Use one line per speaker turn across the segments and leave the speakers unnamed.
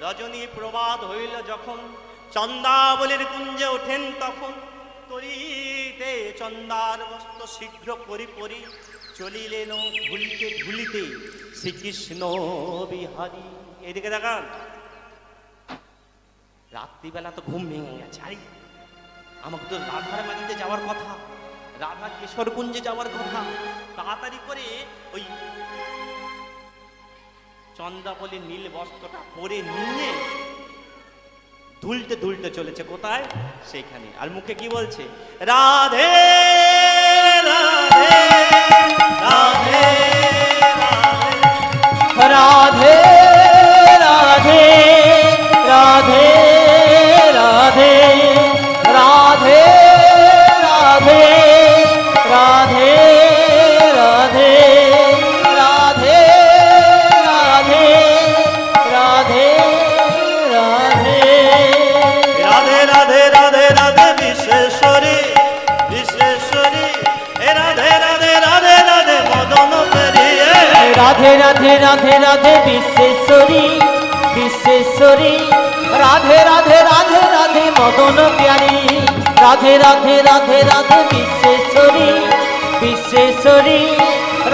রজনী প্রবাদ হইল যখন। চন্দাবলীর কুঞ্জে ওঠেন তখন। তরিতে চন্দার বস্ত্র শীঘ্র করি পরি চলিলেন ঢুলিতে ঢুলিতে শ্রীকৃষ্ণ বিহারী। এদিকে দেখান। রাত্রিবেলা তো ঘুম ভেঙে গেছে। আরে, আমাকে তো রাধার বাড়িতে যাওয়ার কথা রাধা কেশরকুঞ্জে যাওয়ার কথা। তাড়াতাড়ি করে ওই চন্দ্রাবলীর নীল বস্ত্রটা পরে নিয়ে দুলতে দুলতে চলেছে। কোথায়? সেইখানে। আর মুখে কি বলছে? রাধে রাধে রাধে
রাধে রাধে
বিশ্বেশ্বরী বিশ্বেশ্বরী। রাধে রাধে রাধে রাধে মদন
প্যারি। রাধে রাধে রাধে রাধে বিশ্বেশ্বরী বিশ্বেশ্বরী।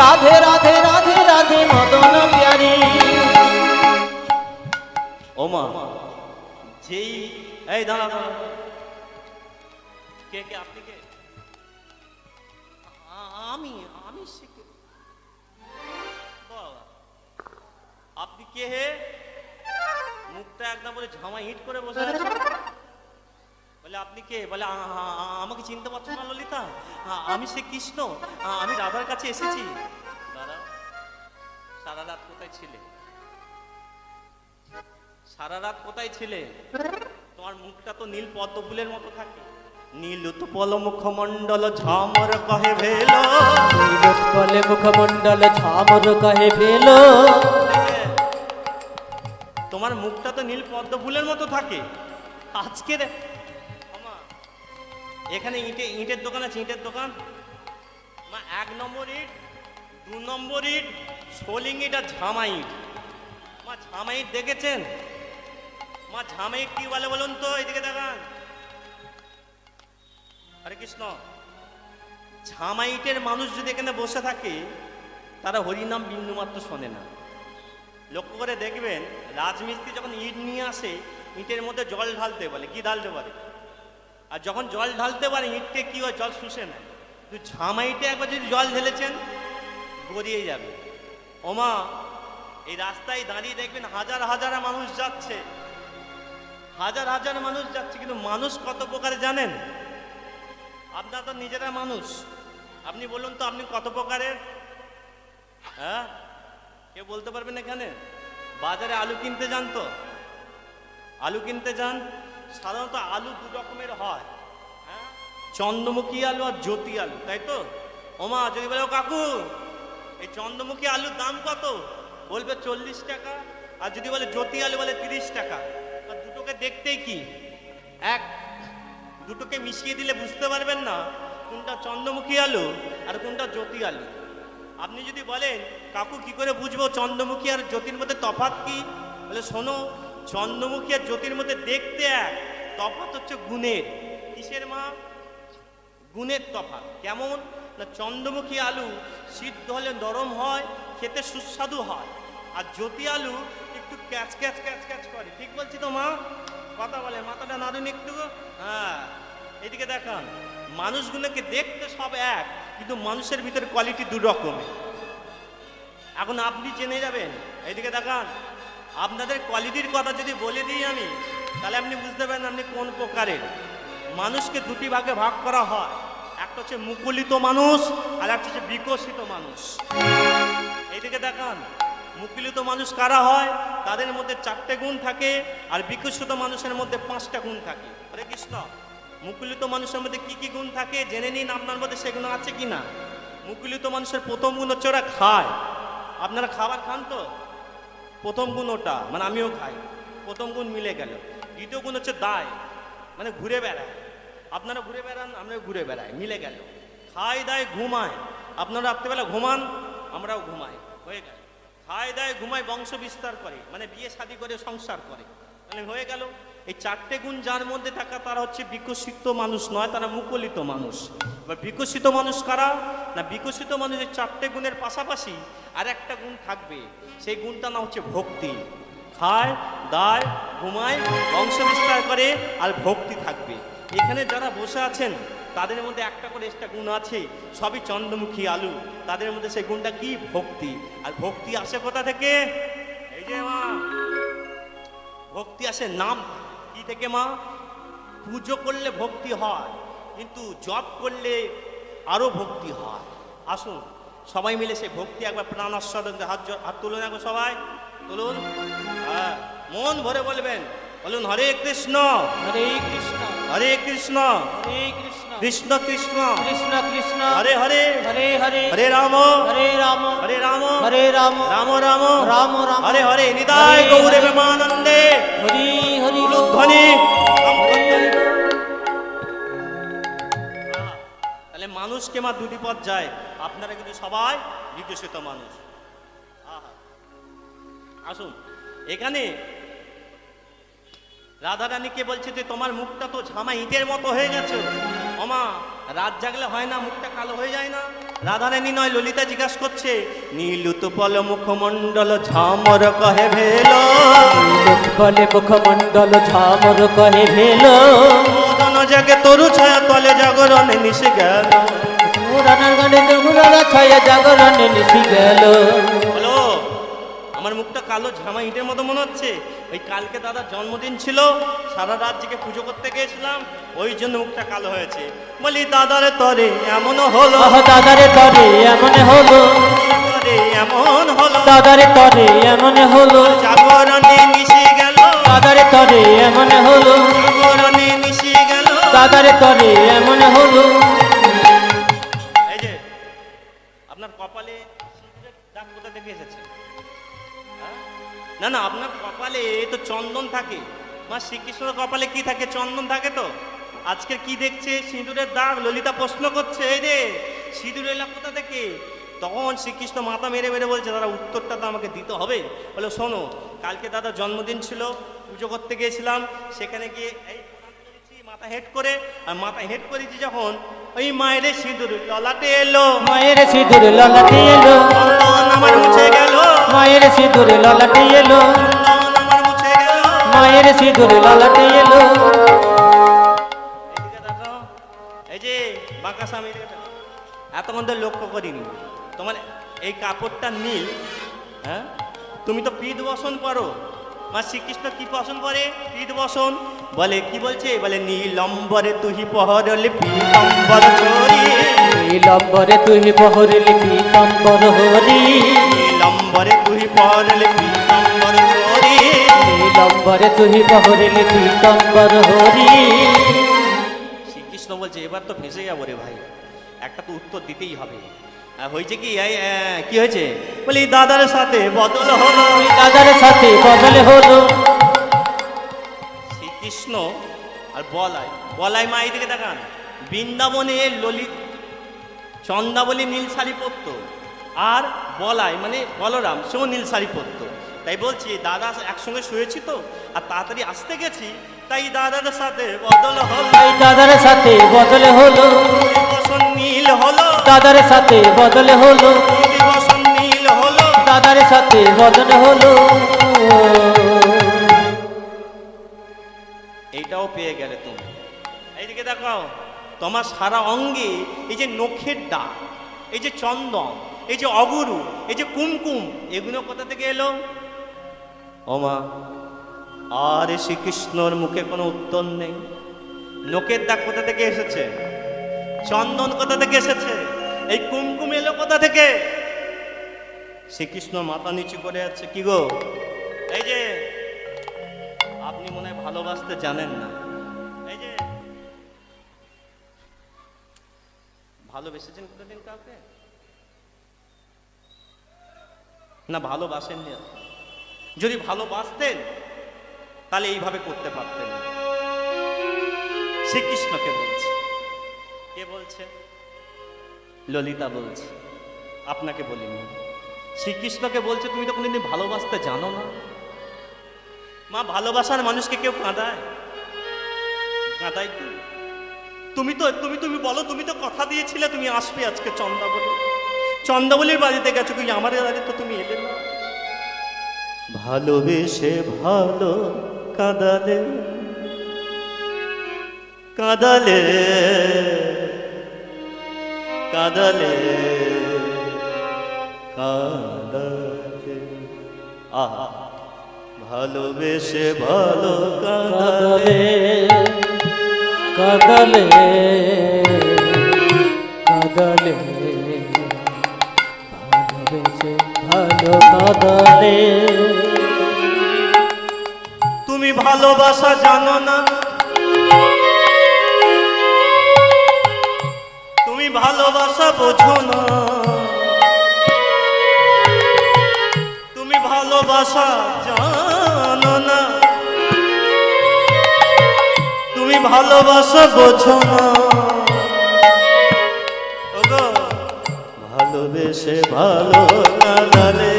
রাধে রাধে রাধে রাধে মদন প্যারি।
ওমা যেই, এই দাঁড়া কে কে, আপনি কে? আমি আমি কে হে? মুখটা একদম বলে ঝামা হিট করে বসে আছে। বলে, আপনি কে? বলে আমাকে চিনতে পারছ না, ললিতা। আমি সে কৃষ্ণ। আমি রাধার কাছে এসেছি। দাঁড়াও। সারা রাত কোথায় ছিলে? সারা রাত কোথায় ছিলে? তোমার মুখটা তো নীল পদ্ম ফুলের মতো থাকে। নীল উৎপল মুখমণ্ডল ঝামর কহে ভেল।
বলে মুখমণ্ডল ঝামর কহে ফেল
তোমার মুখটা তো নীল পদ্ম ফুলের মতো থাকে। আজকে এখানে ইটে ইটের দোকান আছে, ইটের দোকান? মা, এক নম্বর ইট, দু নম্বর ইট, সোলিং ইট আর ঝামা ইট। মা ঝামা ইট দেখেছেন? মা ঝামা ইট কি বলে বলুন তো, এদিকে দেখান। হরে কৃষ্ণ। ঝামা ইটের মানুষ যদি এখানে বসে থাকে, তারা হরিনাম বিন্দুমাত্র শোনে না। লক্ষ্য করে দেখবেন, রাজমিস্ত্রি যখন ইট নিয়ে আসে, ইটের মধ্যে জল ঢালতে বলে, কি ঢালতে পারে আর যখন জল ঢালতে পারে ইটকে, কি হয়? জল শুষে নেয়। কিন্তু ঝামা ইটে একবার যদি জল ঢেলেছেন, গড়িয়ে যাবে। ওমা, এই রাস্তায় দাঁড়িয়ে দেখবেন হাজার হাজার মানুষ যাচ্ছে। হাজার হাজার মানুষ যাচ্ছে, কিন্তু মানুষ কত প্রকারে জানেন? আপনার তো নিজেরা মানুষ। আপনি বলুন তো, আপনি কত প্রকারের? হ্যাঁ? কেউ বলতে পারবেন এখানে? বাজারে আলু কিনতে যান তো। আলু কিনতে যান, সাধারণত আলু দু রকমের হয় হ্যাঁ? চন্দ্রমুখী আলু আর জ্যোতি আলু, তাই তো? ওমা, যদি বলে "ও কাকু, এই চন্দ্রমুখী আলুর দাম কত? বলবে, চল্লিশ টাকা। আর যদি বলে, জ্যোতি আলু, বলে, তিরিশ টাকা। আর দুটোকে দেখতেই কি? এক, দুটোকে মিশিয়ে দিলে বুঝতে পারবেন না কোনটা চন্দ্রমুখী আলু আর কোনটা জ্যোতি আলু। আপনি যদি বলেন, কাকু কি করে বুঝব চন্দ্রমুখী আর জ্যোতির মধ্যে তফাৎ কি? বলে শোনো, চন্দ্রমুখী আর জ্যোতির মধ্যে দেখতে এক তফাত হচ্ছে গুণের। কিসের মা? গুণের তফাৎ। কেমন? না, চন্দ্রমুখী আলু সিদ্ধ হলে নরম হয়, খেতে সুস্বাদু হয়, আর জ্যোতি আলু একটু ক্যাচ ক্যাচ ক্যাচ ক্যাচ করে। ঠিক বলছি তো মা? কথা বলে, মাথাটা নাড়ুন একটু হ্যাঁ এদিকে দেখান। মানুষগুলোকে দেখতে সব এক কিন্তু মানুষের ভিতরে কোয়ালিটি দু রকমের এখন আপনি জেনে যাবেন, এইদিকে দেখান। আপনাদের কোয়ালিটির কথা যদি বলে দিই আমি, তাহলে আপনি বুঝতে পারেন আপনি কোন প্রকারের। মানুষকে দুটি ভাগে ভাগ করা হয়। একটা হচ্ছে মুকুলিত মানুষ, আর একটা হচ্ছে বিকশিত মানুষ। এইদিকে দেখান, মুকুলিত মানুষ কারা হয়? তাদের মধ্যে চারটে গুণ থাকে, আর বিকশিত মানুষের মধ্যে পাঁচটা গুণ থাকে। হরে কৃষ্ণ। মুকুলিত মানুষের মধ্যে কি কি গুণ থাকে, জেনে নিন আপনার মধ্যে সেগুলো আছে কি না মুকুলিত মানুষের প্রথম গুণ হচ্ছে ওরা খায়। আপনারা খাবার খান তো? প্রথম গুণ ওটা মানে আমিও খাই। প্রথম গুণ মিলে গেল। দ্বিতীয় গুণ হচ্ছে দায় মানে ঘুরে বেড়ায়। আপনারা ঘুরে বেড়ান আমরা ঘুরে বেড়াই, মিলে গেল। খায় দায়, ঘুমায়। আপনারা রাত্রেবেলা ঘুমান, আমরাও ঘুমাই, হয়ে গেল। খায় দায়, ঘুমায়, বংশ বিস্তার করে মানে বিয়ে শাদি করে, সংসার করে। মানে হয়ে গেল। এই চারটে গুণ যার মধ্যে থাকা তারা হচ্ছে বিকশিত মানুষ নয়, তারা মুকলিত মানুষ। এবার বিকশিত মানুষ কারা? না, বিকশিত মানুষের চারটে গুণের পাশাপাশি আর একটা গুণ থাকবে। সেই গুণটা না হচ্ছে ভক্তি। খায়, দায়, ঘুমায় বংশ বিস্তার করে আর ভক্তি থাকবে। এখানে যারা বসে আছেন, তাদের মধ্যে একটা করে একটা গুণ আছে, সবই চন্দ্রমুখী আলু। তাদের মধ্যে সেই গুণটা কি? ভক্তি। আর ভক্তি আসে কোথা থেকে? এই যে মা, ভক্তি আসে নাম থেকে মা পুজো করলে ভক্তি হয় কিন্তু জপ করলে আরও ভক্তি হয়। আসুন সবাই মিলে সেই ভক্তি একবার প্রাণ আস্বাদন হাত হাত তুলুন একবার সবাই। তুলুন। হ্যাঁ, মন ভরে বলবেন বলুন হরে কৃষ্ণ।
হরে কৃষ্ণ।
হরে কৃষ্ণ।
হরে কৃষ্ণ।
কৃষ্ণ কৃষ্ণ।
কৃষ্ণ কৃষ্ণ।
হরে হরে।
হরে হরে।
হরে রাম।
হরে রাম।
হরে রাম।
হরে রাম।
রাম রাম।
রাম রাম।
হরে হরে।
নিদায়
গৌরে। প্রেমানন্দে
হরি
ধ্বনি। তাহলে মানুষকে মা দুটি পথ যায়? আপনারা কিন্তু সবাই বিকশিত মানুষ। আসুন। এখানে রাধারানীকে বলছে যে, তোমার মুখটা তো ঝামা ইটের মতো হয়ে গেছে। ওমা, রাত জাগলে হয় না, মুখটা কালো হয়ে যায় না? রাধারানী নয় ললিতা জিজ্ঞাস করছে নীলুত পল মুখমণ্ডল ঝামর কহে ভেল।
বলে মুখমণ্ডল ঝামর কহে ভেল।
মদন জাগে তরু ছায়া তলে জাগরণে মিশে গেল।
পুরাণের গানে তরু ছায়া জাগরণে মিশে গেল।
আমার মুখটা কালো ঝামা ইটের মতো মনে হচ্ছে। ওই কালকে দাদার জন্মদিন ছিল সারা রাত জেগে পুজো করতে গিয়েছিলাম ওই জন্য মুখটা কালো হয়েছে। বলি দাদার তরে এমন হলো।
দাদারে তরে এমন হলো।
তরে এমন হলো।
দাদারে তরে এমন হলো।
জাগরণে মিশে গেল।
দাদারে তরে এমন হলো।
জাগরণে মিশে গেল।
দাদারে তরে এমন হলো।
এই যে আপনার কপালে দাগ কোথা থেকে এসেছে? না না আপনার কপালে তো চন্দন থাকে। মা শ্রীকৃষ্ণের কপালে কি থাকে? চন্দন থাকে তো। আজকে কি দেখছে? সিঁদুরের দাগ ললিতা প্রশ্ন করছে এই রে সিঁদুর এলা কোথা থেকে তখন শ্রীকৃষ্ণ মাথা মেরে মেরে বলছে দাদা উত্তরটা তো আমাকে দিতে হবে। বলে শোনো কালকে দাদা জন্মদিন ছিল পুজো করতে গিয়েছিলাম। সেখানে গিয়ে এই মাথা হেড করে। আর মাথা হেড করেছি যখন ওই মায়ের সিঁদুর ললাটে এলো।
মায়ের সিঁদুর ললাটে এলো।
আমার মুছে গেল।
মায়ের সিঁদুর ললাটে এলো। মায়ের সিঁদুর ললাটে এলো।
এই যে বাঁকা স্বামী। এতক্ষণ তো লক্ষ্য করিনি। তোমার এই কাপড়টা নীল হ্যাঁ? তুমি তো পিত বসন পরো। মা শ্রীকৃষ্ণ কি বসন পরে? পিত বসন। বলে কি বলছে? বলে নীলম্বরে তুহি পহরলে পীতম্বর
নীলম্বরে তুই বহরিলি পীতম্বর হরি।
নীলম্বরে পীতম্বর ছড়ি
নীলম্বরে তুই বহরিলি পীতম্বর হরি।
শ্রীকৃষ্ণ বলছে এবার তো ফেসে যাব রে ভাই। একটা তো উত্তর দিতেই হবে। আর হয়েছে কি? কি হয়েছে? বলি দাদার সাথে বদল হলো।
দাদার সাথে বদল হলো।
শ্রীকৃষ্ণ আর বলাই বলাই মা দিকে দেখান। বৃন্দাবনে ললিত চন্দাবলী নীল শাড়ি পরতো আর বলাই মানে বলরাম সেও নীল শাড়ি পরতো। তাই বলছি দাদা একসঙ্গে শুয়েছি তো আর তাড়াতাড়ি আসতে গেছি তাই দাদার সাথে বদল হলো।
দাদার সাথে বদল হলো।
বসন নীল হলো।
দাদার সাথে বদল হলো।
বসন নীল হলো।
দাদার সাথে বদল হলো।
এইটাও পেয়ে গেলে তুমি। এইদিকে দেখাও তোমার সারা অঙ্গে এই যে নখের ডাক এই যে চন্দন এই যে অগুরু, এই যে কুমকুম, এগুলো কোথা থেকে এলো? ওমা, আর শ্রীকৃষ্ণর মুখে কোনো উত্তর নেই। নখের দাগ কোথা থেকে এসেছে? চন্দন কোথা থেকে এসেছে? এই কুমকুম এলো কোথা থেকে? শ্রীকৃষ্ণ মাথা নিচু করে আছে, কি গো? এই যে, আপনি মনে হয় ভালোবাসতে জানেন না। এই যে, ভালোবেসেছেন কোনোদিন কাউকে? না ভালোবাসেননি? যদি ভালোবাসতেন, তাহলে এইভাবে করতে পারতেন। শ্রীকৃষ্ণকে বলছে। কে বলছে? ললিতা বলছে। আপনাকে বলিনি। শ্রীকৃষ্ণকে বলছে, তুমি তো কোনোদিন ভালোবাসতে জানো না? মা, ভালোবাসার মানুষকে কেউ কাঁদায়? কাঁদায় কি? তুমি তো, তুমি তুমি বলো, তুমি তো কথা দিয়েছিলে, তুমি আসবে আজকে চন্দাবলী চন্দাবলীর বাড়িতে গেছো কিন্তু আমার বাড়িতে তো তুমি এলে না। ভালোবেসে ভালো কাঁদালে কাঁদালে কাঁদালে কাঁদালে। আহা, ভালোবেসে ভালো কাঁদালে,
কাদলে কাদলে।
তুমি ভালোবাসা জানো না। তুমি ভালোবাসা বোঝো না। তুমি ভালোবাসা জানো না। তুমি ভালোবাসা বোঝো না। ভালোবেসে ভালো কাঁদালে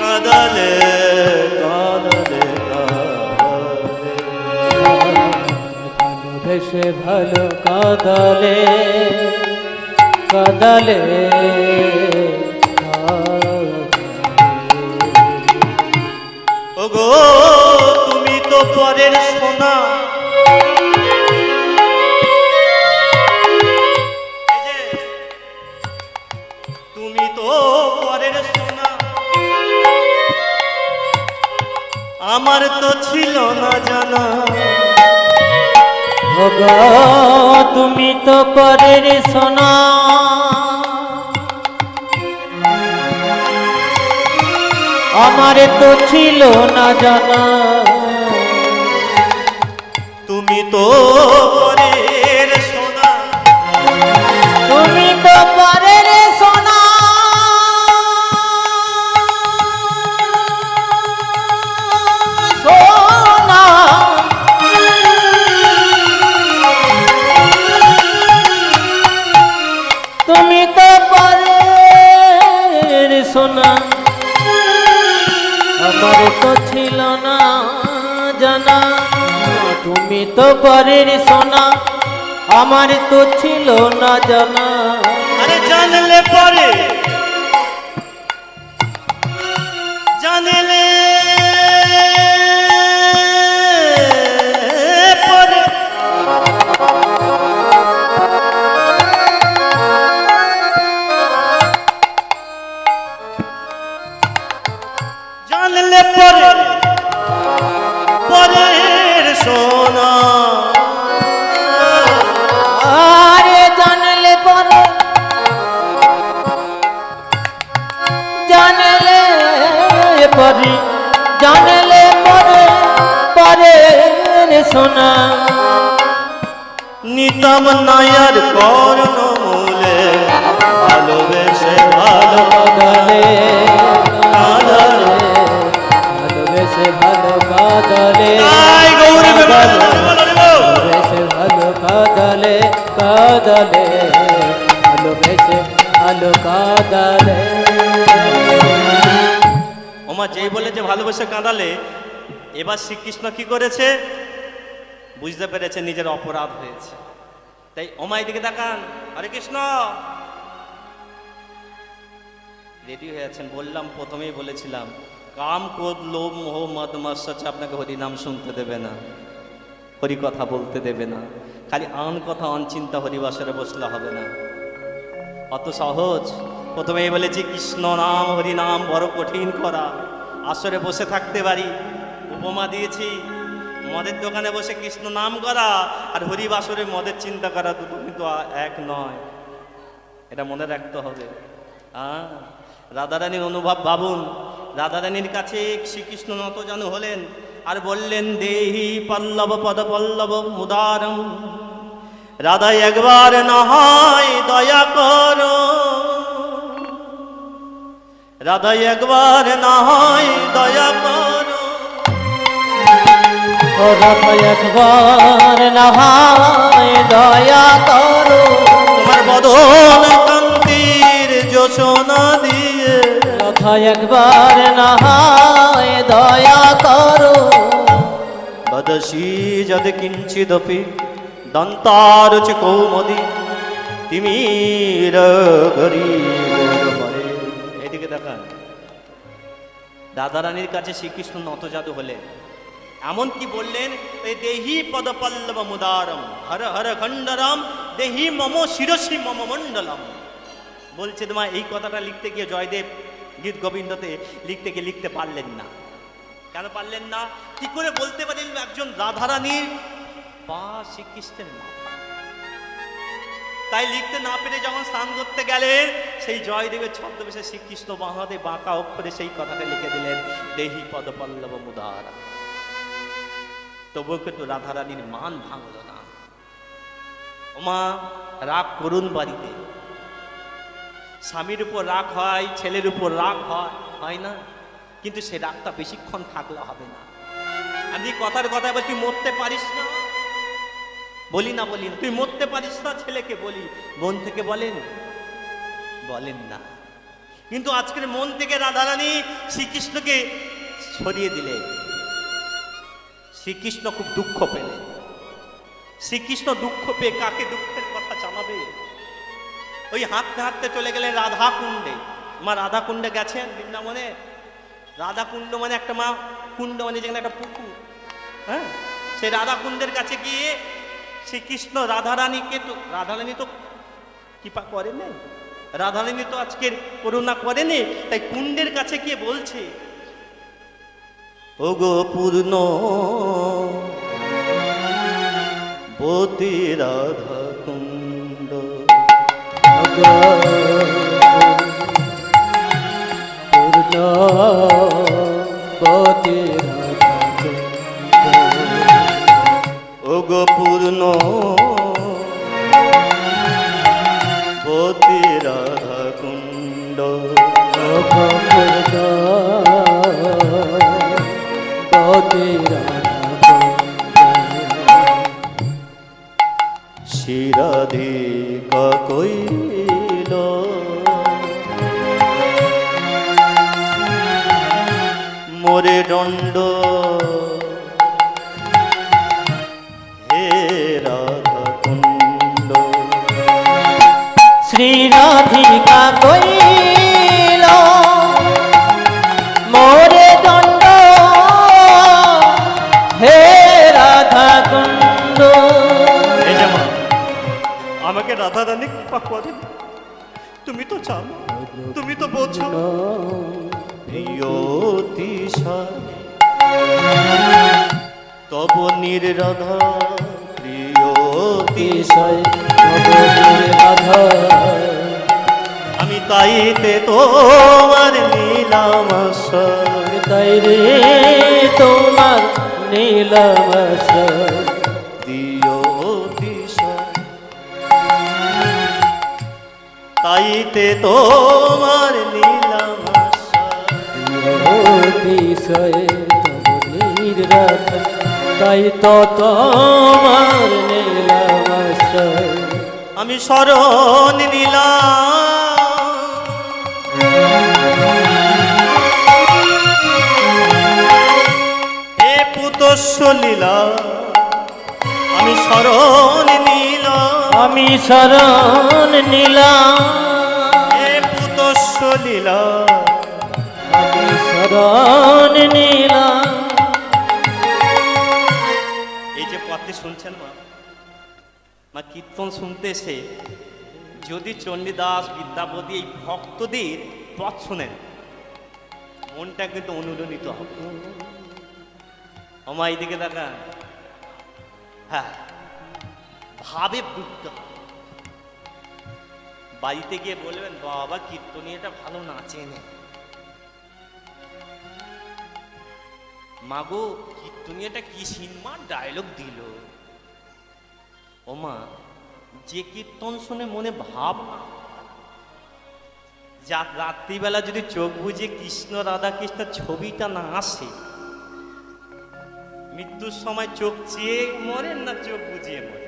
কাঁদালে কাঁদালে
ভালোবেসে ভালো কাদলে কাদলে।
ওগো তুমি তো পরের সোনা। আমার তো ছিল না জানা।
তুমি তো পরের সোনা। আমার তো ছিল না জানা।
তুমি তো
আমার তো ছিল না জানা।
নিতম নায়ার কর্ণ মূলে ভালোবেসে ভালো
কাদলে ভালোবেসে ভালো
বিমল
ভালোবেসে ভালো কাদলে কাদলে ভালোবেসে ভালো কাদলে
ওমা যেই বলে যে ভালোবেসে কাঁদালে এবার শ্রীকৃষ্ণ কি করেছে? বুঝতে পেরেছে নিজের অপরাধ হয়েছে। তাই ওমা দিকে দেখান হরে কৃষ্ণ। রেডি হয়ে আছেন। বললাম, প্রথমেই বলেছিলাম, কাম ক্রোধ, লোভ, মোহ, মদ মাসাচ্ছে আপনাকে হরিনাম শুনতে দেবে না, হরি কথা বলতে দেবে না। খালি আন কথা অন চিন্তা হরিবাসরে বসলে হবে না। অত সহজ। প্রথমেই বলেছি, কৃষ্ণ নাম, হরি নাম বড় কঠিন করা। আসরে বসে থাকতে পারি। উপমা দিয়েছি। মদের দোকানে বসে কৃষ্ণ নাম করা আর হরি বাসরে মদের চিন্তা করা দুটো কিন্তু এক নয়। এটা মনে রাখতে হবে। হ্যাঁ রাধারানীর অনুভব ভাবুন। রাধারানীর কাছে শ্রীকৃষ্ণ নত যেন হলেন আর বললেন, দেহি পল্লব পদ পল্লব মুদারম। রাধা একবার না হয় দয়া করো। রাধা একবার না হয় দয়া করো।
দয়া করো।
তোমার বদন কান্তির যোচনা দিয়ে।
হয় একবার না হয় দয়া করো।
বদসি যদ কিঞ্চিদপি দন্তারচ কৌমদি তিমির গরিবরে এদিকে দেখান। দাদারানীর কাছে শ্রীকৃষ্ণ নতজাত হলেন। এমন কি বললেন দেহি পদপল্লব মুদারম, হর হর খণ্ডরম, দেহি মম শিরসি মম মণ্ডলম। বলছে তোমার এই কথাটা লিখতে গিয়ে জয়দেব, গীত গোবিন্দতে লিখতে গিয়ে লিখতে পারলেন না। কেন পারলেন না? কি করে বলতে পারেন একজন রাধারানীর? বা শ্রীকৃষ্ণের মাথা তাই লিখতে না পেরে যখন স্নান করতে গেলেন, সেই জয়দেবের ছদ্মবেশে শ্রীকৃষ্ণ বাঁহাতে বাঁকা অক্ষরে সেই কথাটা লিখে দিলেন, দেহি পদপল্লব মুদারা তবুও কিন্তু রাধারানীর মান ভাঙল না। ওমা, রাগ করুন বাড়িতে। স্বামীর উপর রাগ হয়, ছেলের উপর রাগ হয় হয় না? কিন্তু সে রাগটা বেশিক্ষণ থাকলে হবে না। আমি কথার কথা তুই মরতে পারিস না? বলি না, বলি তুই মরতে পারিস না, ছেলেকে বলি। মন থেকে বলেন? বলেন না। কিন্তু আজকের মন থেকে রাধারানী শ্রীকৃষ্ণকে সরিয়ে দিলেন। শ্রীকৃষ্ণ খুব দুঃখ পেলেন শ্রীকৃষ্ণ দুঃখ পেয়ে কাকে দুঃখের কথা জানাবে? ওই হাঁটতে হাঁটতে চলে গেলেন রাধা কুণ্ডে মা রাধা কুণ্ডে গেছেন বৃন্দাবনে। রাধা কুণ্ড মানে একটা মা, কুণ্ড মানে যেখানে একটা পুকুর। হ্যাঁ? সেই রাধা কুণ্ডের কাছে গিয়ে শ্রীকৃষ্ণ রাধারানীকে তো রাধারানী তো কৃপা করেনি রাধারানী তো আজকের করুণা করেনি তাই কুণ্ডের কাছে গিয়ে বলছে ওগো পূর্ণ। বতী রাধা কুণ্ড ওগো পূর্ণ। বতী রাধা কুণ্ড আমাকে রাধা রানী কৃপা করে তুমি তো জানো, তুমি তো বোঝো। তব নির্রাধা আমি তাইতে তোমার নীলামাশয়
তাই রে তোমার নীলমস
তাইতে তোমার
তাই তো তোমার
আমি শরণ নিলাম। হে পুতস্ব লীলা আমি শরণ নিলাম
আমি শরণ নিলাম।
হে পুতস্ব লীলা
আমি শরণ নিলাম।
এই যে পথে শুনছেন মা মা কীর্তন শুনতে এসে যদি চণ্ডীদাস বিদ্যাপতি এই ভক্তদের পথ শোনেন মনটা কিন্তু অনুরণিত হবে। আমা এইদিকে দেখা হ্যাঁ। ভাবে বুঝতে হবে। বাড়িতে গিয়ে বলবেন, বাবা কীর্তনীয়টা ভালো নাচে নাচেন মাগো কীর্তনীয়টা কি সিনেমা ডায়লগ দিল? ওমা যে কীর্তন শুনে মনে ভাব না যা রাত্রিবেলা যদি চোখ বুঝে কৃষ্ণ রাধা কৃষ্ণ ছবিটা না আসে, মৃত্যুর সময় চোখ চেয়ে মরেন না, চোখ বুঝিয়ে মরে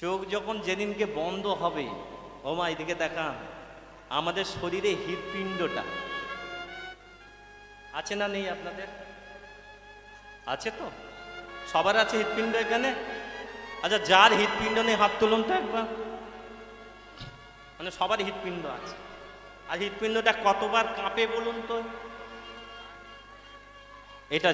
চোখ যখন যেদিনকে বন্ধ হবে, ও মা, এদিকে দেখান, আমাদের শরীরে হৃৎপিণ্ডটা। আছে না নেই আপনাদের? আছে তো? সবার আছে হৃৎপিণ্ড এখানে? আচ্ছা যার হৃৎপিণ্ড নেই, হাত তুলুন তো একবার। মানে সবার হৃৎপিণ্ড আছে। আর হৃৎপিণ্ডটা কতবার কাঁপে বলুন তো? এটা